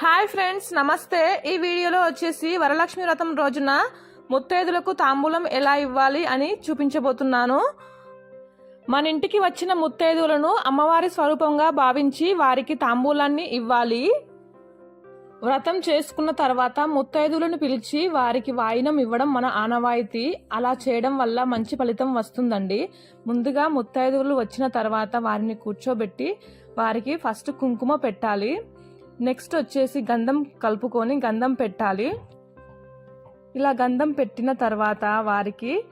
Hi friends నమస్తే. ఈ వీడియోలో వచ్చేసి వరలక్ష్మి వ్రతం రోజున ముత్తైదులకు తాంబూలం ఎలా ఇవ్వాలి అని చూపించబోతున్నాను. మన ఇంటికి వచ్చిన ముత్తైదులను అమ్మవారి స్వరూపంగా భావించి వారికి తాంబూలాన్ని ఇవ్వాలి. వ్రతం చేసుకున్న తర్వాత ముత్తైదులను పిలిచి వారికి వాయినం ఇవ్వడం మన ఆనవాయితీ. అలా చేయడం వల్ల మంచి ఫలితం వస్తుందండి. ముందుగా ముత్తైదువులు వచ్చిన తర్వాత వారిని కూర్చోబెట్టి వారికి ఫస్ట్ కుంకుమ పెట్టాలి. నెక్స్ట్ వచ్చేసి గంధం కలుపుకొని గంధం పెట్టాలి. ఇలా గంధం పెట్టిన తర్వాత వారికి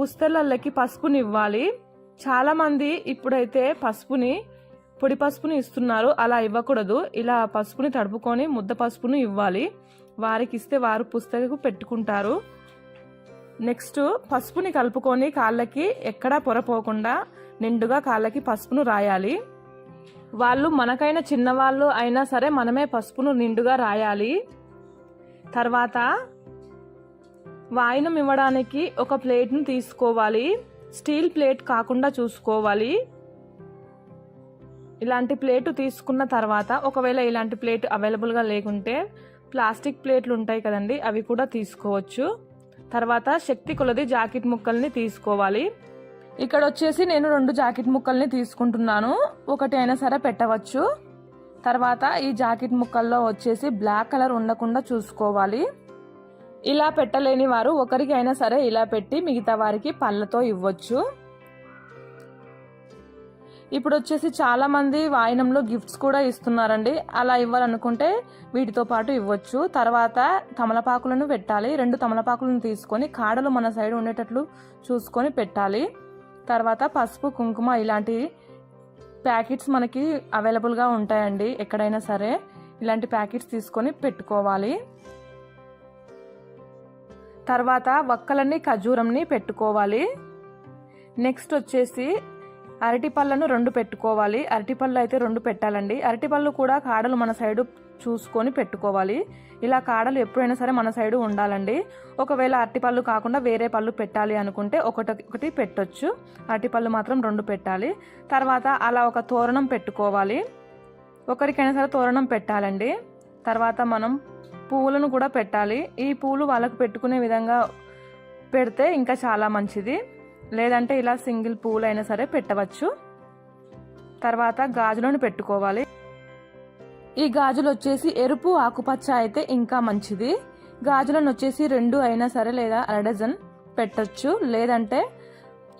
పుస్తలకి పసుపుని ఇవ్వాలి చాలామంది ఇప్పుడైతే పసుపుని పొడి పసుపుని ఇస్తున్నారు. అలా ఇవ్వకూడదు. ఇలా పసుపుని తడుపుకొని ముద్ద పసుపును ఇవ్వాలి. వారికి ఇస్తే వారు పుస్తకకు పెట్టుకుంటారు. నెక్స్ట్ పసుపుని కలుపుకొని కాళ్ళకి ఎక్కడా పొరపోకుండా నిండుగా కాళ్ళకి పసుపును రాయాలి. వాళ్ళు మనకైనా చిన్నవాళ్ళు అయినా సరే మనమే పసుపును నిండుగా రాయాలి. తర్వాత వాయినం ఇవ్వడానికి ఒక ప్లేట్ను తీసుకోవాలి. స్టీల్ ప్లేట్ కాకుండా చూసుకోవాలి. ఇలాంటి ప్లేటు తీసుకున్న తర్వాత ఒకవేళ ఇలాంటి ప్లేట్ అవైలబుల్గా లేకుంటే ప్లాస్టిక్ ప్లేట్లు ఉంటాయి కదండి అవి కూడా తీసుకోవచ్చు. తర్వాత శక్తి కొలది జాకెట్ ముక్కల్ని తీసుకోవాలి. ఇక్కడ వచ్చేసి నేను రెండు జాకెట్ ముక్కల్ని తీసుకుంటున్నాను. ఒకటి అయినా సరే పెట్టవచ్చు. తర్వాత ఈ జాకెట్ ముక్కల్లో వచ్చేసి బ్లాక్ కలర్ ఉండకుండా చూసుకోవాలి. ఇలా పెట్టలేని వారు ఒకరికి అయినా సరే ఇలా పెట్టి మిగతా వారికి పళ్ళతో ఇవ్వచ్చు. ఇప్పుడు వచ్చేసి చాలామంది వాయినంలో గిఫ్ట్స్ కూడా ఇస్తున్నారండి. అలా ఇవ్వాలనుకుంటే వీటితో పాటు ఇవ్వచ్చు. తర్వాత తమలపాకులను పెట్టాలి. రెండు తమలపాకులను తీసుకొని కాడలు మన సైడ్ ఉండేటట్లు చూసుకొని పెట్టాలి. తర్వాత పసుపు కుంకుమ ఇలాంటి ప్యాకెట్స్ మనకి అవైలబుల్గా ఉంటాయండి ఎక్కడైనా సరే. ఇలాంటి ప్యాకెట్స్ తీసుకొని పెట్టుకోవాలి. తర్వాత వక్కలన్నీ ఖజూరంని పెట్టుకోవాలి. నెక్స్ట్ వచ్చేసి అరటిపళ్ళను రెండు పెట్టుకోవాలి. అరటిపళ్ళు అయితే రెండు పెట్టాలండి. అరటిపళ్ళు కూడా కాడలు మన సైడు చూసుకొని పెట్టుకోవాలి. ఇలా కాడలు ఎప్పుడైనా సరే మన సైడు ఉండాలండి. ఒకవేళ అరటిపళ్ళు కాకుండా వేరే పళ్ళు పెట్టాలి అనుకుంటే ఒకటి ఒకటి పెట్టొచ్చు. అరటిపళ్ళు మాత్రం రెండు పెట్టాలి. తర్వాత అలా ఒక తోరణం పెట్టుకోవాలి. ఒకరికైనా సరే తోరణం పెట్టాలండి. తర్వాత మనం పువ్వులను కూడా పెట్టాలి. ఈ పూలు వాళ్ళకు పెట్టుకునే విధంగా పెడితే ఇంకా చాలా మంచిది. లేదంటే ఇలా సింగిల్ పూలు అయినా సరే పెట్టవచ్చు. తర్వాత గాజులను పెట్టుకోవాలి. ఈ గాజులు వచ్చేసి ఎరుపు ఆకుపచ్చ అయితే ఇంకా మంచిది. గాజులను వచ్చేసి రెండు అయినా సరే లేదా అర డజన్ పెట్టచ్చు. లేదంటే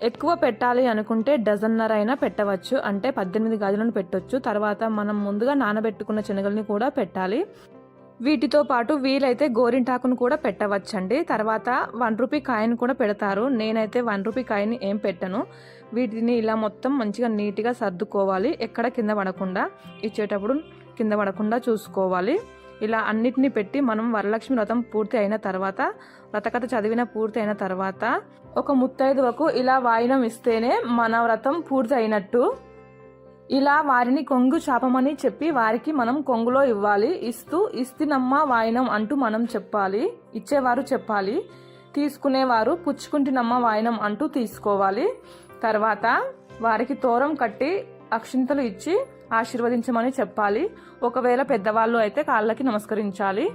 ఎక్కువ పెట్టాలి అనుకుంటే డజన్నర అయినా పెట్టవచ్చు. అంటే పద్దెనిమిది గాజులను పెట్టొచ్చు. తర్వాత మనం ముందుగా నానబెట్టుకున్న శనగల్ని కూడా పెట్టాలి. వీటితో పాటు వీలైతే గోరింటాకును కూడా పెట్టవచ్చండి. తర్వాత వన్ రూపీ కాయను కూడా పెడతారు. నేనైతే వన్ రూపీ కాయిన్ ఏం పెట్టను. వీటిని ఇలా మొత్తం మంచిగా నీట్గా సర్దుకోవాలి. ఎక్కడ కింద పడకుండా ఇచ్చేటప్పుడు కింద పడకుండా చూసుకోవాలి. ఇలా అన్నిటిని పెట్టి మనం వరలక్ష్మి వ్రతం పూర్తి అయిన తర్వాత వ్రతకథ చదివిన పూర్తి అయిన తర్వాత ఒక ముత్తైదువకు ఇలా వాయినం ఇస్తేనే మన వ్రతం పూర్తి అయినట్టు. ఇలా వారిని కొంగు శాపమని చెప్పి వారికి మనం కొంగులో ఇవ్వాలి. ఇస్తూ ఇస్తినమ్మ వాయినం అంటూ మనం చెప్పాలి. ఇచ్చేవారు చెప్పాలి. తీసుకునేవారు పుచ్చుకుంటున్నమ్మ వాయినం అంటూ తీసుకోవాలి. తర్వాత వారికి తోరం కట్టి అక్షింతలు ఇచ్చి ఆశీర్వదించమని చెప్పాలి. ఒకవేళ పెద్దవాళ్ళు అయితే కాళ్ళకి నమస్కరించాలి.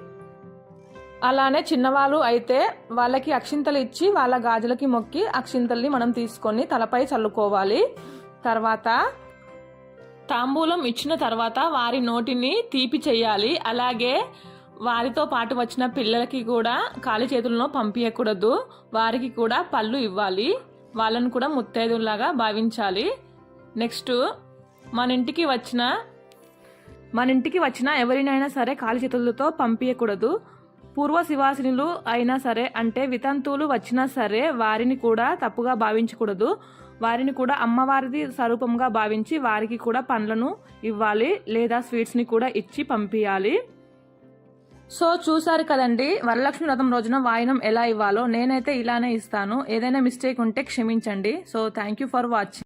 అలానే చిన్నవాళ్ళు అయితే వాళ్ళకి అక్షింతలు ఇచ్చి వాళ్ళ గాజులకి మొక్కి అక్షింతల్ని మనం తీసుకొని తలపై చల్లుకోవాలి. తర్వాత తాంబూలం ఇచ్చిన తర్వాత వారి నోటిని తీపి చేయాలి. అలాగే వారితో పాటు వచ్చిన పిల్లలకి కూడా ఖాళీ చేతులను పంపించకూడదు వారికి కూడా పళ్ళు ఇవ్వాలి. వాళ్ళను కూడా ముత్తైదులాగా భావించాలి. నెక్స్ట్ మన ఇంటికి వచ్చిన మన ఇంటికి వచ్చిన ఎవరినైనా సరే ఖాళీ చేతులతో పంపించకూడదు పూర్వ శివాసినులు అయినా సరే అంటే వితంతువులు వచ్చినా సరే వారిని కూడా తప్పుగా భావించకూడదు. వారిని కూడా అమ్మవారిది స్వరూపంగా భావించి వారికి కూడా పండ్లను ఇవ్వాలి లేదా స్వీట్స్ని కూడా ఇచ్చి పంపించాలి సో చూసారు కదండి వరలక్ష్మి వ్రతం రోజున వాయినం ఎలా ఇవ్వాలో. నేనైతే ఇలానే ఇస్తాను. ఏదైనా మిస్టేక్ ఉంటే క్షమించండి. So thank you for watching